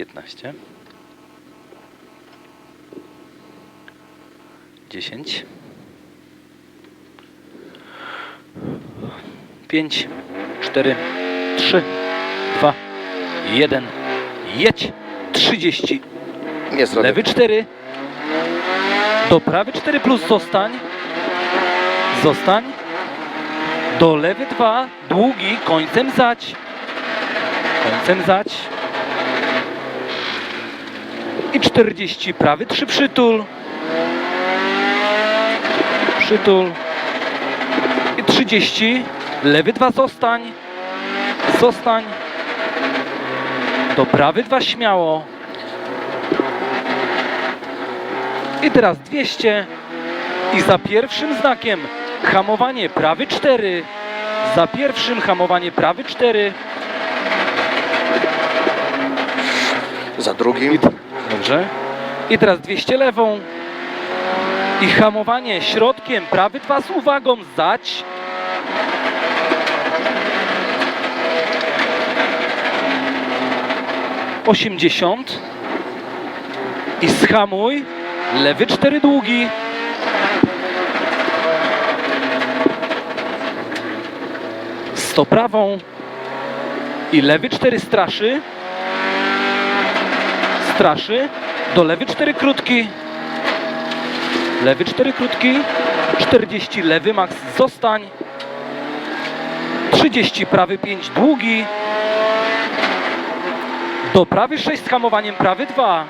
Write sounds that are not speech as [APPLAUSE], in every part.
15 10 5 4 3 2 1 jedź. 30 Nie zrobię. lewy 4 do prawy 4 plus zostań. Zostań. Do lewy 2 długi. Końcem zać. Końcem zać i 40 prawy 3 przytul. Przytul. I 30 lewy 2 zostań. Zostań. Do prawy 2 śmiało. I teraz 200 i za pierwszym znakiem hamowanie prawy 4 za pierwszym hamowanie prawy 4 Za drugim. Dobrze. I teraz 200 lewą. I hamowanie środkiem prawy dwa z uwagą zać. Osiemdziesiąt. I schamuj. Lewy cztery długi. Sto prawą. I lewy cztery straszy straszy. Do lewy 4 krótki. Lewy 4 krótki. 40 lewy max zostań. 30 prawy 5 długi. Do prawy 6 z hamowaniem prawy 2.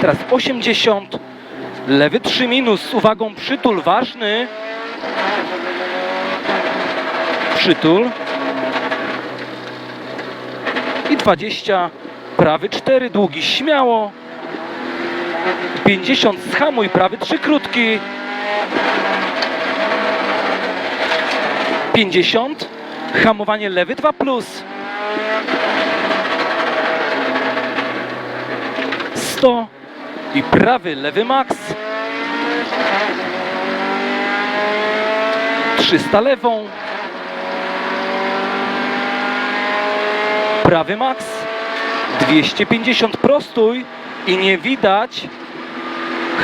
Teraz 80. Lewy 3 minus z uwagą przytul ważny przytul. I 20 prawy 4 długi śmiało. 50 schamuj prawy 3 krótki. 50 hamowanie lewy 2 plus. 100 i prawy lewy max 300 lewą prawy max 250 prostój i nie widać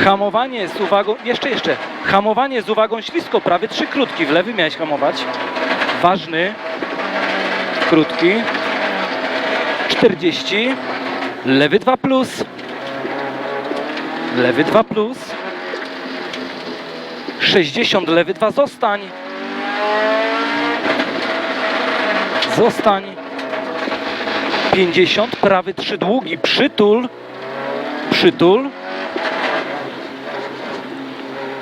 hamowanie z uwagą jeszcze jeszcze. Hamowanie z uwagą ślisko prawy trzy krótki. W lewy miałeś hamować. Ważny krótki. 40 lewy 2 plus. Lewy 2 plus. 60 lewy 2 zostań. Zostań 50, prawy 3 długi, przytul, przytul.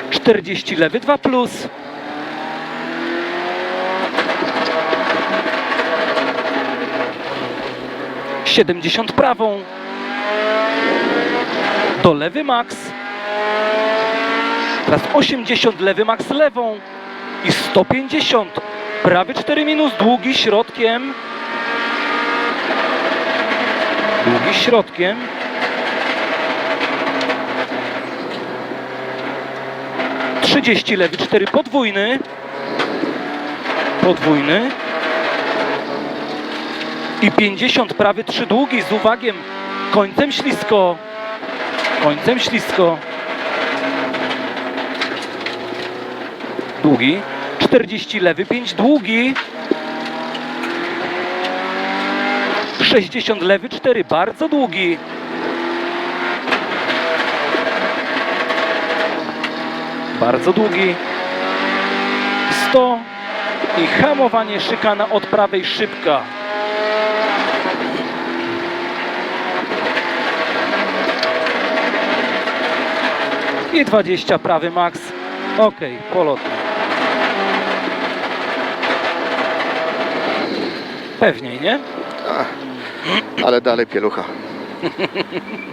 40 lewy 2 plus. Siedemdziesiąt prawą. Do lewy max. Teraz 80 lewy max lewą. I 150. Prawy 4 minus, długi środkiem. Długi środkiem. Trzydzieści lewy, cztery podwójny. Podwójny. I 50 prawy, trzy długi z uwagiem. Końcem ślisko. Końcem ślisko. Długi. 40 lewy, 5 długi. 60 lewy, 4 bardzo długi. Bardzo długi. 100 i hamowanie szykana od prawej szybka. I 20 prawy max. Ok, polotny. Pewniej, nie? Ale dalej pielucha. [LAUGHS]